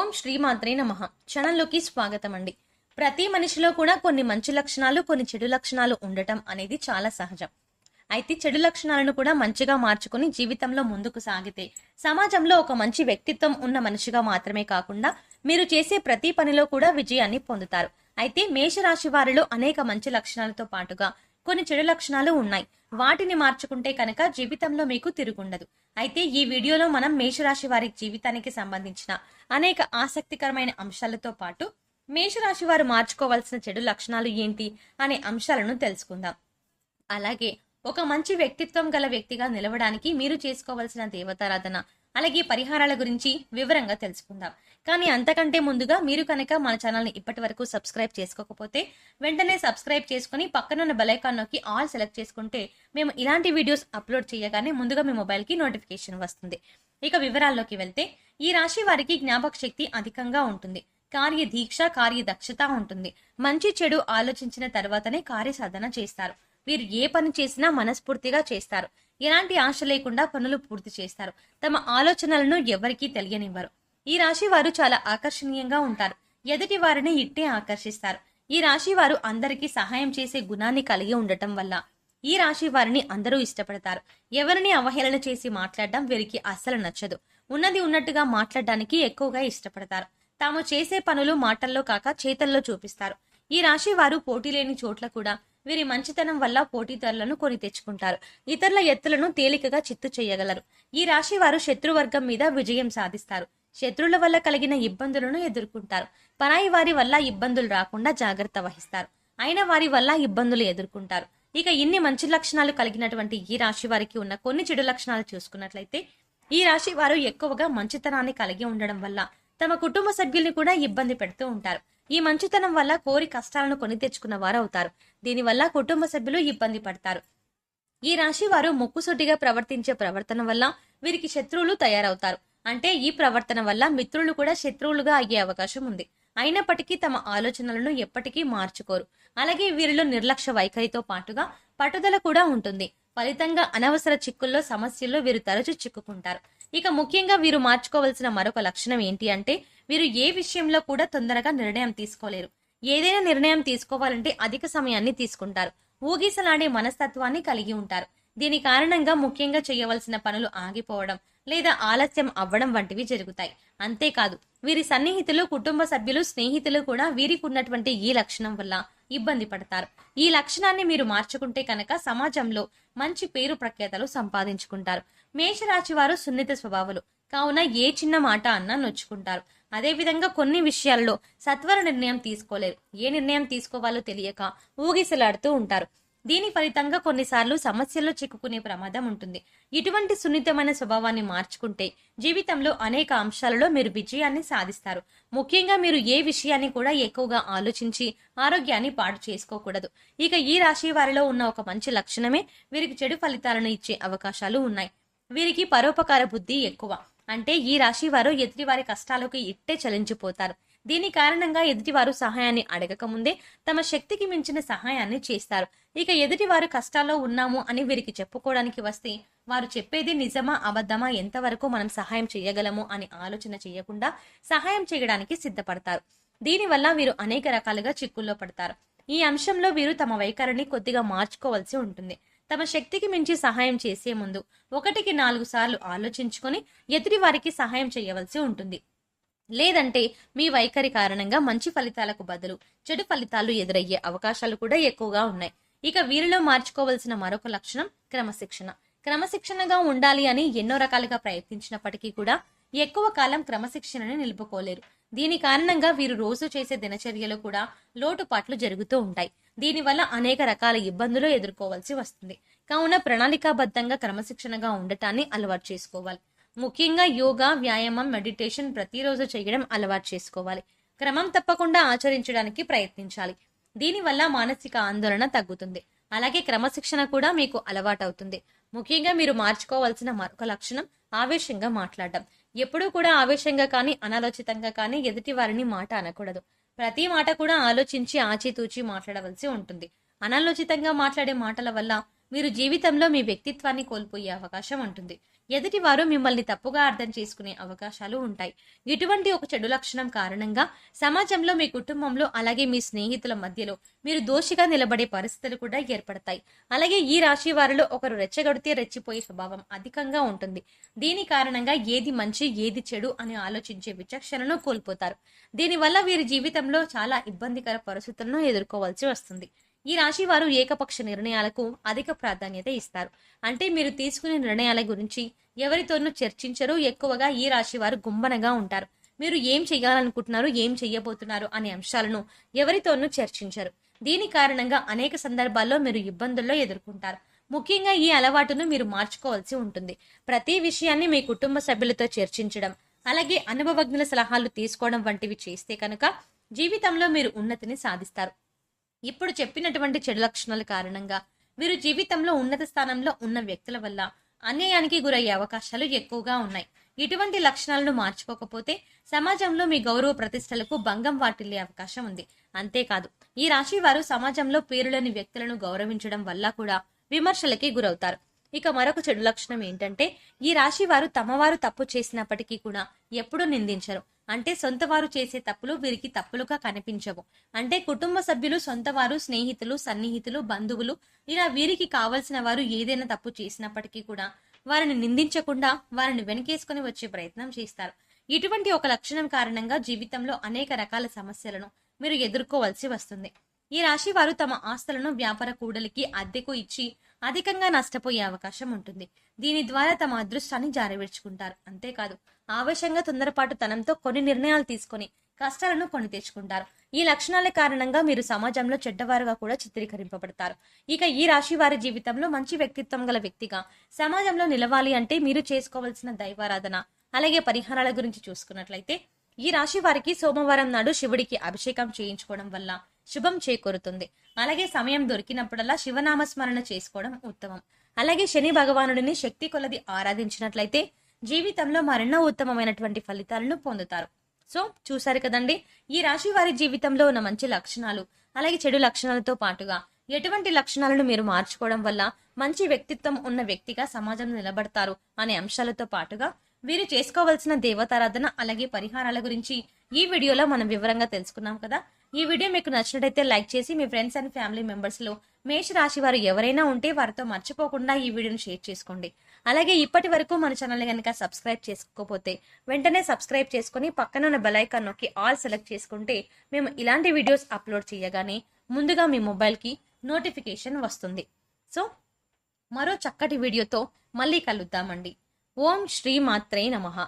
ఓం శ్రీమాత్రే నమ. క్షణంలోకి స్వాగతం అండి ప్రతి మనిషిలో కూడా కొన్ని మంచి లక్షణాలు కొన్ని చెడు లక్షణాలు ఉండటం అనేది చాలా సహజం. అయితే చెడు లక్షణాలను కూడా మంచిగా మార్చుకుని జీవితంలో ముందుకు సాగితే సమాజంలో ఒక మంచి వ్యక్తిత్వం ఉన్న మనిషిగా మాత్రమే కాకుండా మీరు చేసే ప్రతి పనిలో కూడా విజయాన్ని పొందుతారు. అయితే మేషరాశి వారిలో అనేక మంచి లక్షణాలతో పాటుగా కొన్ని చెడు లక్షణాలు ఉన్నాయి. వాటిని మార్చుకుంటే కనుక జీవితంలో మీకు తిరుగుండదు. అయితే ఈ వీడియోలో మనం మేషరాశి వారి జీవితానికి సంబంధించిన అనేక ఆసక్తికరమైన అంశాలతో పాటు మేషరాశి వారు మార్చుకోవాల్సిన చెడు లక్షణాలు ఏంటి అనే అంశాలను తెలుసుకుందాం. అలాగే ఒక మంచి వ్యక్తిత్వం గల వ్యక్తిగా నిలవడానికి మీరు చేసుకోవాల్సిన దేవతారాధన అలాగే పరిహారాల గురించి వివరంగా తెలుసుకుందాం. కానీ అంతకంటే ముందుగా మీరు కనుక మన ఛానల్ని ఇప్పటి వరకు సబ్స్క్రైబ్ చేసుకోకపోతే వెంటనే సబ్స్క్రైబ్ చేసుకుని పక్కనున్న బెలైకాన్ నొక్కి ఆల్ సెలెక్ట్ చేసుకుంటే మేము ఇలాంటి వీడియోస్ అప్లోడ్ చేయగానే ముందుగా మీ మొబైల్కి నోటిఫికేషన్ వస్తుంది. ఇక వివరాల్లోకి వెళ్తే ఈ రాశి వారికి జ్ఞాపక శక్తి అధికంగా ఉంటుంది. కార్య దీక్ష కార్య దక్షత ఉంటుంది. మంచి చెడు ఆలోచించిన తర్వాతనే కార్యసాధన చేస్తారు. వీరు ఏ పని చేసినా మనస్ఫూర్తిగా చేస్తారు. ఎలాంటి ఆశ లేకుండా పనులు పూర్తి చేస్తారు. తమ ఆలోచనలను ఎవరికీ తెలియనివ్వరు. ఈ రాశి వారు చాలా ఆకర్షణీయంగా ఉంటారు. ఎదుటి వారిని ఇట్టే ఆకర్షిస్తారు. ఈ రాశి వారు అందరికీ సహాయం చేసే గుణాన్ని కలిగి ఉండటం వల్ల ఈ రాశి వారిని అందరూ ఇష్టపడతారు. ఎవరిని అవహేళన చేసి మాట్లాడడం వీరికి అస్సలు నచ్చదు. ఉన్నది ఉన్నట్టుగా మాట్లాడడానికి ఎక్కువగా ఇష్టపడతారు. తాము చేసే పనులు మాటల్లో కాక చేతల్లో చూపిస్తారు. ఈ రాశి వారు పోటీ లేని చోట్ల కూడా వీరి మంచితనం వల్ల పోటీదారులను కొని తెచ్చుకుంటారు. ఇతరుల ఎత్తులను తేలికగా చిత్తు చేయగలరు. ఈ రాశి వారు శత్రువర్గం మీద విజయం సాధిస్తారు. శత్రువుల వల్ల కలిగిన ఇబ్బందులను ఎదుర్కొంటారు. పరాయి వారి వల్ల ఇబ్బందులు రాకుండా జాగ్రత్త వహిస్తారు. అయిన వారి వల్ల ఇబ్బందులు ఎదుర్కొంటారు. ఇక ఇన్ని మంచి లక్షణాలు కలిగినటువంటి ఈ రాశి వారికి ఉన్న కొన్ని చెడు లక్షణాలు చూసుకున్నట్లయితే ఈ రాశి వారు ఎక్కువగా మంచితనాన్ని కలిగి ఉండడం వల్ల తమ కుటుంబ సభ్యుల్ని కూడా ఇబ్బంది పెడుతూ ఉంటారు. ఈ మంచితనం వల్ల కోరి కష్టాలను కొని తెచ్చుకున్న వారు అవుతారు దీనివల్ల కుటుంబ సభ్యులు ఇబ్బంది పడతారు. ఈ రాశి వారు ముక్కుసూటిగా ప్రవర్తించే ప్రవర్తన వల్ల వీరికి శత్రువులు తయారవుతారు. అంటే ఈ ప్రవర్తన వల్ల మిత్రులు కూడా శత్రువులుగా అయ్యే అవకాశం ఉంది. అయినప్పటికీ తమ ఆలోచనలను ఎప్పటికీ మార్చుకోరు. అలాగే వీరిలో నిర్లక్ష్య వైఖరితో పాటుగా పట్టుదల కూడా ఉంటుంది. ఫలితంగా అనవసర చిక్కుల్లో సమస్యల్లో వీరు తరచు చిక్కుకుంటారు. ఇక ముఖ్యంగా వీరు మార్చుకోవాల్సిన మరొక లక్షణం ఏంటి అంటే వీరు ఏ విషయంలో కూడా తొందరగా నిర్ణయం తీసుకోలేరు. ఏదైనా నిర్ణయం తీసుకోవాలంటే అధిక సమయాన్ని తీసుకుంటారు. ఊగిసలాడే మనస్తత్వాన్ని కలిగి ఉంటారు. దీని కారణంగా ముఖ్యంగా చేయవలసిన పనులు ఆగిపోవడం లేదా ఆలస్యం అవ్వడం వంటివి జరుగుతాయి. అంతేకాదు వీరి సన్నిహితులు కుటుంబ సభ్యులు స్నేహితులు కూడా వీరికి ఉన్నటువంటి ఈ లక్షణం వల్ల ఇబ్బంది పడతారు. ఈ లక్షణాన్ని మీరు మార్చుకుంటే కనుక సమాజంలో మంచి పేరు ప్రఖ్యాతలు సంపాదించుకుంటారు. మేషరాశి వారు సున్నిత స్వభావాలు. కావున ఏ చిన్న మాట అన్నా నొచ్చుకుంటారు. అదేవిధంగా కొన్ని విషయాల్లో సత్వర నిర్ణయం తీసుకోలేరు. ఏ నిర్ణయం తీసుకోవాలో తెలియక ఊగిసలాడుతూ ఉంటారు. దీని ఫలితంగా కొన్నిసార్లు సమస్యల్లో చిక్కుకునే ప్రమాదం ఉంటుంది. ఇటువంటి సున్నితమైన స్వభావాన్ని మార్చుకుంటే జీవితంలో అనేక అంశాలలో మీరు విజయాన్ని సాధిస్తారు. ముఖ్యంగా మీరు ఏ విషయాన్ని కూడా ఎక్కువగా ఆలోచించి ఆరోగ్యాన్ని పాడు చేసుకోకూడదు. ఇక ఈ రాశి వారిలో ఉన్న ఒక మంచి లక్షణమే వీరికి చెడు ఫలితాలను ఇచ్చే అవకాశాలు ఉన్నాయి. వీరికి పరోపకార బుద్ధి ఎక్కువ. అంటే ఈ రాశి వారు ఎదుటివారి కష్టాలకు ఇట్టే చలించిపోతారు. దీని కారణంగా ఎదుటివారు సహాయాన్ని అడగకముందే తమ శక్తికి మించిన సహాయాన్ని చేస్తారు. ఇక ఎదుటివారు కష్టాల్లో ఉన్నాము అని వీరికి చెప్పుకోవడానికి వస్తే వారు చెప్పేది నిజమా అబద్ధమా ఎంతవరకు మనం సహాయం చేయగలము అని ఆలోచన చేయకుండా సహాయం చేయడానికి సిద్ధపడతారు. దీనివల్ల వీరు అనేక రకాలుగా చిక్కుల్లో పడతారు. ఈ అంశంలో వీరు తమ వైఖరిని కొద్దిగా మార్చుకోవాల్సి ఉంటుంది. తమ శక్తికి మించి సహాయం చేసే ముందు ఒకటికి నాలుగు సార్లు ఆలోచించుకొని ఎదుటి వారికి సహాయం చేయవలసి ఉంటుంది. లేదంటే మీ వైఖరి కారణంగా మంచి ఫలితాలకు బదులు చెడు ఫలితాలు ఎదురయ్యే అవకాశాలు కూడా ఎక్కువగా ఉన్నాయి. ఇక వీరిలో మార్చుకోవలసిన మరొక లక్షణం క్రమశిక్షణ. క్రమశిక్షణగా ఉండాలి అని ఎన్నో రకాలుగా ప్రయత్నించినప్పటికీ కూడా ఎక్కువ కాలం క్రమశిక్షణని నిలుపుకోలేరు. దీని కారణంగా వీరు రోజు చేసే దినచర్యలో కూడా లోటుపాట్లు జరుగుతూ ఉంటాయి. దీనివల్ల అనేక రకాల ఇబ్బందులు ఎదుర్కోవాల్సి వస్తుంది. కావున ప్రణాళికాబద్ధంగా క్రమశిక్షణగా ఉండటాన్ని అలవాటు చేసుకోవాలి. ముఖ్యంగా యోగా వ్యాయామం మెడిటేషన్ ప్రతిరోజు చేయడం అలవాటు చేసుకోవాలి. క్రమం తప్పకుండా ఆచరించడానికి ప్రయత్నించాలి. దీనివల్ల మానసిక ఆందోళన తగ్గుతుంది. అలాగే క్రమశిక్షణ కూడా మీకు అలవాటవుతుంది ముఖ్యంగా మీరు మార్చుకోవాల్సిన మరొక లక్షణం ఆవేశంగా మాట్లాడడం. ఎప్పుడూ కూడా ఆవేశంగా కానీ అనాలోచితంగా కానీ ఎదుటి వారిని మాట అనకూడదు. ప్రతి మాట కూడా ఆలోచించి ఆచితూచి మాట్లాడవలసి ఉంటుంది. అనాలోచితంగా మాట్లాడే మాటల వల్ల మీరు జీవితంలో మీ వ్యక్తిత్వాన్ని కోల్పోయే అవకాశం ఉంటుంది. ఎదుటివారు మిమ్మల్ని తప్పుగా అర్థం చేసుకునే అవకాశాలు ఉంటాయి. ఇటువంటి ఒక చెడు లక్షణం కారణంగా సమాజంలో మీ కుటుంబంలో అలాగే మీ స్నేహితుల మధ్యలో మీరు దోషిగా నిలబడే పరిస్థితులు కూడా ఏర్పడతాయి. అలాగే ఈ రాశి వారిలో ఒకరు రెచ్చగొడితే రెచ్చిపోయే స్వభావం అధికంగా ఉంటుంది. దీని కారణంగా ఏది మంచి ఏది చెడు అని ఆలోచించే విచక్షణను కోల్పోతారు. దీనివల్ల వీరి జీవితంలో చాలా ఇబ్బందికర పరిస్థితులను ఎదుర్కోవాల్సి వస్తుంది. ఈ రాశి వారు ఏకపక్ష నిర్ణయాలకు అధిక ప్రాధాన్యత ఇస్తారు. అంటే మీరు తీసుకునే నిర్ణయాల గురించి ఎవరితోనూ చర్చించరు ఎక్కువగా ఈ రాశి వారు గుంబనగా ఉంటారు. మీరు ఏం చేయాలనుకుంటున్నారు ఏం చెయ్యబోతున్నారు అనే అంశాలను ఎవరితోనూ చర్చించరు. దీని కారణంగా అనేక సందర్భాల్లో మీరు ఇబ్బందుల్లో ఎదుర్కొంటారు. ముఖ్యంగా ఈ అలవాటును మీరు మార్చుకోవాల్సి ఉంటుంది. ప్రతి విషయాన్ని మీ కుటుంబ సభ్యులతో చర్చించడం అలాగే అనుభవజ్ఞుల సలహాలు తీసుకోవడం వంటివి చేస్తే కనుక జీవితంలో మీరు ఉన్నతిని సాధిస్తారు. ఇప్పుడు చెప్పినటువంటి చెడు లక్షణాల కారణంగా మీరు జీవితంలో ఉన్నత స్థానంలో ఉన్న వ్యక్తుల వల్ల అన్యాయానికి గురయ్యే అవకాశాలు ఎక్కువగా ఉన్నాయి. ఇటువంటి లక్షణాలను మార్చుకోకపోతే సమాజంలో మీ గౌరవ ప్రతిష్టలకు భంగం వాటిల్లే అవకాశం ఉంది. అంతేకాదు ఈ రాశి వారు సమాజంలో పేరులేని వ్యక్తులను గౌరవించడం వల్ల కూడా విమర్శలకి గురవుతారు. ఇక మరొక చెడు లక్షణం ఏంటంటే ఈ రాశి వారు తమవారు తప్పు చేసినప్పటికీ కూడా ఎప్పుడూ నిందించరు. అంటే సొంత వారు చేసే తప్పులు వీరికి తప్పులుగా కనిపించవు. అంటే కుటుంబ సభ్యులు సొంత వారు స్నేహితులు సన్నిహితులు బంధువులు ఇలా వీరికి కావలసిన వారు ఏదైనా తప్పు చేసినప్పటికీ కూడా వారిని నిందించకుండా వారిని వెనకేసుకుని వచ్చే ప్రయత్నం చేస్తారు. ఇటువంటి ఒక లక్షణం కారణంగా జీవితంలో అనేక రకాల సమస్యలను మీరు ఎదుర్కోవాల్సి వస్తుంది. ఈ రాశి వారు తమ ఆస్తులను వ్యాపార కూడలికి అద్దెకు ఇచ్చి అధికంగా నష్టపోయే అవకాశం ఉంటుంది. దీని ద్వారా తమ అదృష్టాన్ని జారవిడ్చుకుంటారు. అంతేకాదు ఆవేశంగా తొందరపాటు తనంతో కొన్ని నిర్ణయాలు తీసుకొని కష్టాలను కొని తెచ్చుకుంటారు. ఈ లక్షణాల కారణంగా మీరు సమాజంలో చెడ్డవారుగా కూడా చిత్రీకరింపబడతారు. ఇక ఈ రాశి వారి జీవితంలో మంచి వ్యక్తిత్వం గల వ్యక్తిగా సమాజంలో నిలవాలి అంటే మీరు చేసుకోవాల్సిన దైవారాధన అలాగే పరిహారాల గురించి చూసుకున్నట్లయితే ఈ రాశి వారికి సోమవారం నాడు శివుడికి అభిషేకం చేయించుకోవడం వల్ల శుభం చేకూరుతుంది. అలాగే సమయం దొరికినప్పుడల్లా శివనామస్మరణ చేసుకోవడం ఉత్తమం. అలాగే శని భగవానుడిని శక్తి కొలది ఆరాధించినట్లయితే జీవితంలో మరెన్నో ఉత్తమమైనటువంటి ఫలితాలను పొందుతారు. సో చూసారు కదండి? ఈ రాశి వారి జీవితంలో ఉన్న మంచి లక్షణాలు అలాగే చెడు లక్షణాలతో పాటుగా ఎటువంటి లక్షణాలను మీరు మార్చుకోవడం వల్ల మంచి వ్యక్తిత్వం ఉన్న వ్యక్తిగా సమాజంలో నిలబడతారు అనే అంశాలతో పాటుగా వీరు చేసుకోవాల్సిన దేవతారాధన అలాగే పరిహారాల గురించి ఈ వీడియోలో మనం వివరంగా తెలుసుకున్నాం కదా. ఈ వీడియో మీకు నచ్చినట్టయితే లైక్ చేసి మీ ఫ్రెండ్స్ అండ్ ఫ్యామిలీ మెంబర్స్లో మేష రాశి వారు ఎవరైనా ఉంటే వారితో మర్చిపోకుండా ఈ వీడియోని షేర్ చేసుకోండి. అలాగే ఇప్పటి వరకు మన ఛానల్ కనుక సబ్స్క్రైబ్ చేసుకోకపోతే వెంటనే సబ్స్క్రైబ్ చేసుకుని పక్కన ఉన్న బెలైకాన్ నొక్కి ఆల్ సెలెక్ట్ చేసుకుంటే మేము ఇలాంటి వీడియోస్ అప్లోడ్ చేయగానే ముందుగా మీ మొబైల్కి నోటిఫికేషన్ వస్తుంది. సో మరో చక్కటి వీడియోతో మళ్ళీ కలుద్దామండి. ఓం శ్రీ మాత్రే నమః.